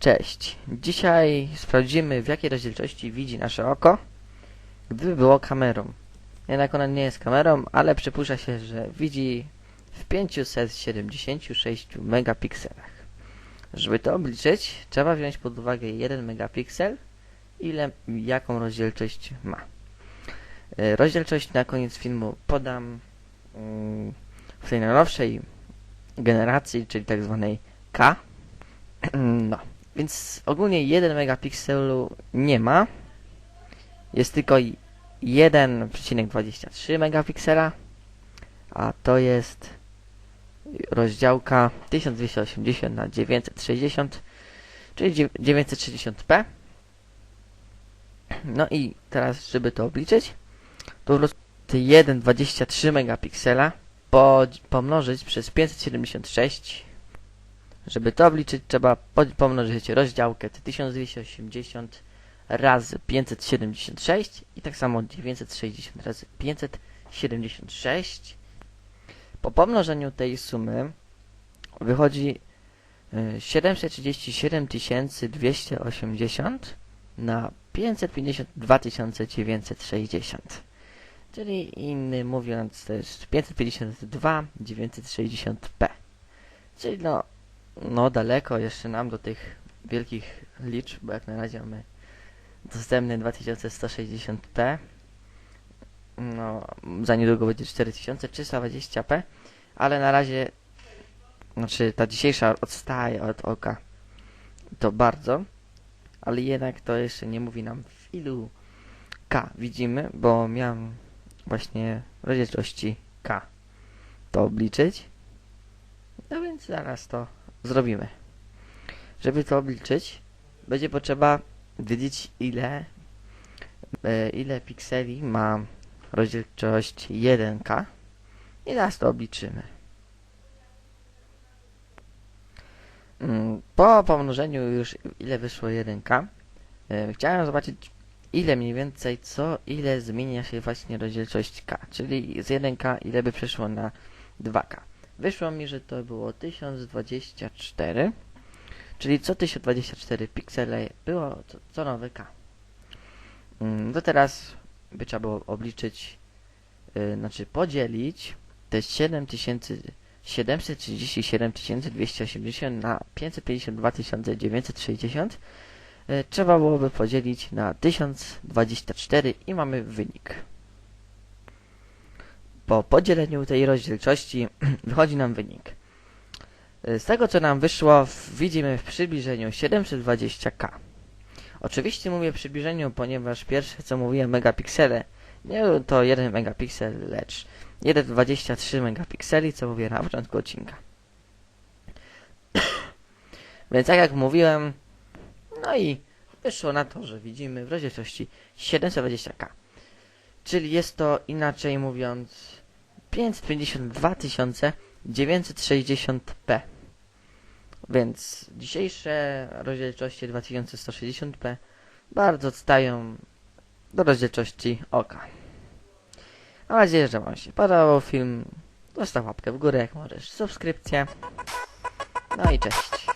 Cześć. Dzisiaj sprawdzimy w jakiej rozdzielczości widzi nasze oko, gdyby było kamerą. Jednak ona nie jest kamerą, ale przypuszcza się, że widzi w 576 megapikselach. Żeby to obliczyć, trzeba wziąć pod uwagę 1 megapiksel, ile jaką rozdzielczość ma. E, Rozdzielczość na koniec filmu podam mm, w tej najnowszej generacji, czyli tak zwanej K. No, więc ogólnie 1 megapikselu nie ma. Jest tylko i 1,23 megapiksela, a to jest rozdziałka 1280 na 960, czyli dziew- 960p. No i teraz, żeby to obliczyć, to po prostu te 1,23 megapiksela po, pomnożyć przez 576 żeby to obliczyć, trzeba po- pomnożyć rozdziałkę 1280 razy 576 i tak samo 960 razy 576. Po pomnożeniu tej sumy wychodzi y, 737 280 na 552 960. Czyli inny mówiąc to jest 552 960p. Czyli no no daleko jeszcze nam do tych wielkich liczb, bo jak na razie mamy dostępny 2160p. No, za niedługo będzie 4320p, ale na razie, znaczy ta dzisiejsza odstaje od oka to bardzo, ale jednak to jeszcze nie mówi nam w ilu K widzimy, bo miałem właśnie rozdzielczości K to obliczyć. No więc zaraz to zrobimy. Żeby to obliczyć, będzie potrzeba wiedzieć ile e, ile pikseli ma rozdzielczość 1K i teraz to obliczymy. Mm, Po pomnożeniu już ile wyszło 1K, e, chciałem zobaczyć ile mniej więcej co, ile zmienia się właśnie rozdzielczość K, czyli z 1K ile by przeszło na 2K. Wyszło mi, że to było 1024, czyli co 1024 piksele było co, co nowe K. Mm, To teraz by trzeba było obliczyć, yy, znaczy podzielić te 7000 737 280 na 552 960 yy, trzeba byłoby podzielić na 1024 i mamy wynik. Po podzieleniu tej rozdzielczości wychodzi nam wynik. Y, Z tego co nam wyszło, widzimy w przybliżeniu 720k. Oczywiście mówię przybliżeniu, ponieważ pierwsze co mówiłem megapiksele, nie to 1 megapiksel, lecz 1,23 megapikseli, co mówię na początku odcinka. Więc tak jak mówiłem, no i wyszło na to, że widzimy w rozdzielczości 720k. Czyli jest to inaczej mówiąc 552 960p. Więc dzisiejsze rozdzielczości 2160p bardzo odstają do rozdzielczości oka. Mam nadzieję, że Wam się podobał film. Zostaw łapkę w górę jak możesz, subskrypcję. No i cześć.